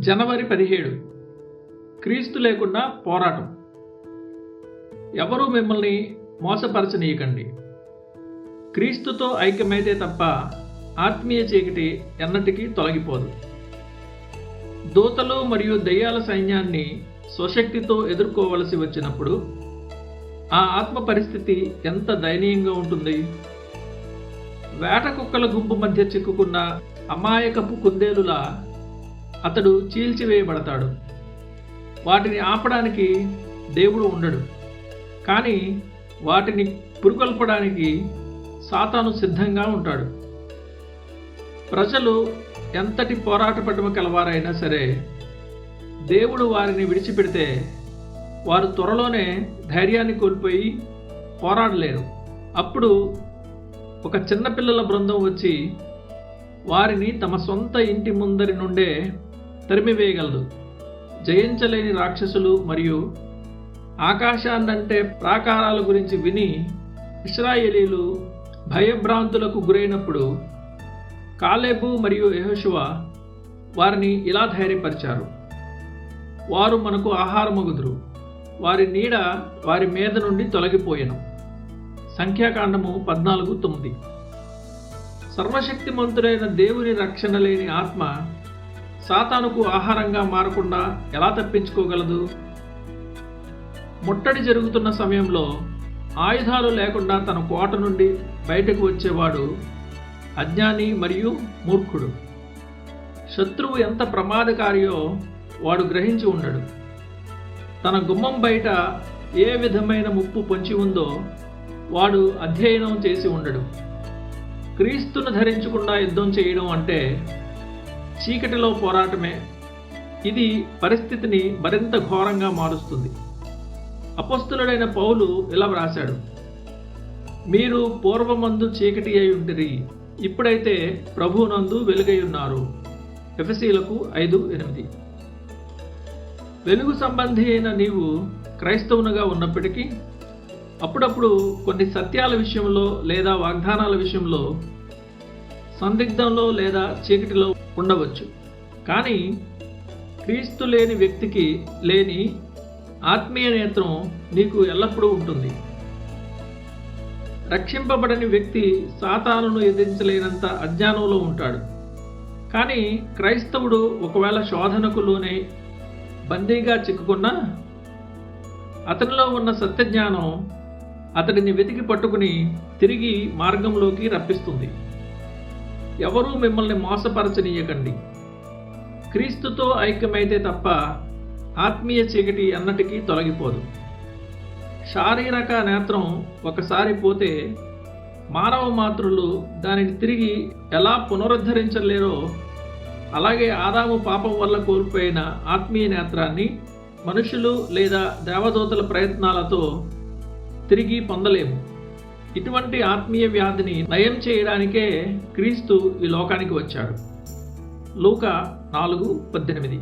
జనవరి పదిహేడు. క్రీస్తు లేకుండా పోరాటం. ఎవరూ మిమ్మల్ని మోసపరచనీయకండి. క్రీస్తుతో ఐక్యమైతే తప్ప ఆత్మీయ చీకటి ఎన్నటికీ తొలగిపోదు. దూతలు మరియు దయ్యాల సైన్యాన్ని స్వశక్తితో ఎదుర్కోవలసి వచ్చినప్పుడు ఆ ఆత్మ పరిస్థితి ఎంత దయనీయంగా ఉంటుంది? వేట కుక్కల గుంపు మధ్య చిక్కుకున్న అమాయకపు కుందేలులా అతడు చీల్చివేయబడతాడు. వాటిని ఆపడానికి దేవుడు ఉండడు. కానీ వాటిని పురుకొల్పడానికి సాతాను సిద్ధంగా ఉంటాడు. ప్రజలు ఎంతటి పోరాట పటిమ కలవారైనా సరే దేవుడు వారిని విడిచిపెడితే వారు త్వరలోనే ధైర్యాన్ని కోల్పోయి పోరాడలేరు. అప్పుడు ఒక చిన్నపిల్లల బృందం వచ్చి వారిని తమ సొంత ఇంటి ముందరి నుండే తరిమివేయగలదు. జయించలేని రాక్షసులు మరియు ఆకాశాన్నంటే ప్రాకారాల గురించి విని ఇస్రాయేలీలు భయభ్రాంతులకు గురైనప్పుడు కాలేబు మరియు యహోశువ వారిని ఇలా ధైర్యపరిచారు. వారు మనకు ఆహారమగుదురు. వారి నీడ వారి మీద నుండి తొలగిపోయాను. సంఖ్యాకాండము పద్నాలుగు తొమ్మిది. సర్వశక్తిమంతుడైన దేవుని రక్షణ లేని ఆత్మ సాతానుకు ఆహారంగా మారకుండా ఎలా తప్పించుకోగలదు? ముట్టడి జరుగుతున్న సమయంలో ఆయుధాలు లేకుండా తన కోట నుండి బయటకు వచ్చేవాడు అజ్ఞాని మరియు మూర్ఖుడు. శత్రువు ఎంత ప్రమాదకారియో వాడు గ్రహించి ఉండడు. తన గుమ్మం బయట ఏ విధమైన ముప్పు పొంచి ఉందో వాడు అధ్యయనం చేసి ఉండడు. క్రీస్తును ధరించకుండా యుద్ధం చేయడం అంటే చీకటిలో పోరాటమే ఇది పరిస్థితిని మరింత ఘోరంగా మారుస్తుంది. అపస్తులుడైన పౌలు ఇలా వ్రాశాడు మీరు పూర్వమందు చీకటి అయి ఉంటిరి ఇప్పుడైతే ప్రభునందు వెలుగై ఉన్నారు. ఎఫసీలకు ఐదు ఎనిమిది. వెలుగు సంబంధి అయిన నీవు క్రైస్తవునిగా ఉన్నప్పటికీ అప్పుడప్పుడు కొన్ని సత్యాల విషయంలో లేదా వాగ్దానాల విషయంలో సందిగ్ధంలో లేదా చీకటిలో ఉండవచ్చు. కానీ క్రీస్తు లేని వ్యక్తికి లేని ఆత్మీయ నేత్రం నీకు ఎల్లప్పుడూ ఉంటుంది. రక్షింపబడని వ్యక్తి సాతానును ఎదిరించలేనంత అజ్ఞానంలో ఉంటాడు. కానీ క్రైస్తవుడు ఒకవేళ శోధనకు లోనే బందీగా చిక్కుకున్నా అతనిలో ఉన్న సత్యజ్ఞానం అతడిని వెతికి పట్టుకుని తిరిగి మార్గంలోకి రప్పిస్తుంది. ఎవరూ మిమ్మల్ని మోసపరచనీయకండి. క్రీస్తుతో ఐక్యమైతే తప్ప ఆత్మీయ చీకటి అన్నటికీ తొలగిపోదు. శారీరక నేత్రం ఒకసారి పోతే మానవ మాతృలు దానిని తిరిగి ఎలా పునరుద్ధరించలేరో అలాగే ఆదాము పాపం వల్ల కోల్పోయిన ఆత్మీయ నేత్రాన్ని మనుషులు లేదా దేవదూతల ప్రయత్నాలతో తిరిగి పొందలేము. ఇటువంటి ఆత్మీయ వ్యాధిని నయం చేయడానికే క్రీస్తు ఈ లోకానికి వచ్చాడు. లూక నాలుగు పద్దెనిమిది.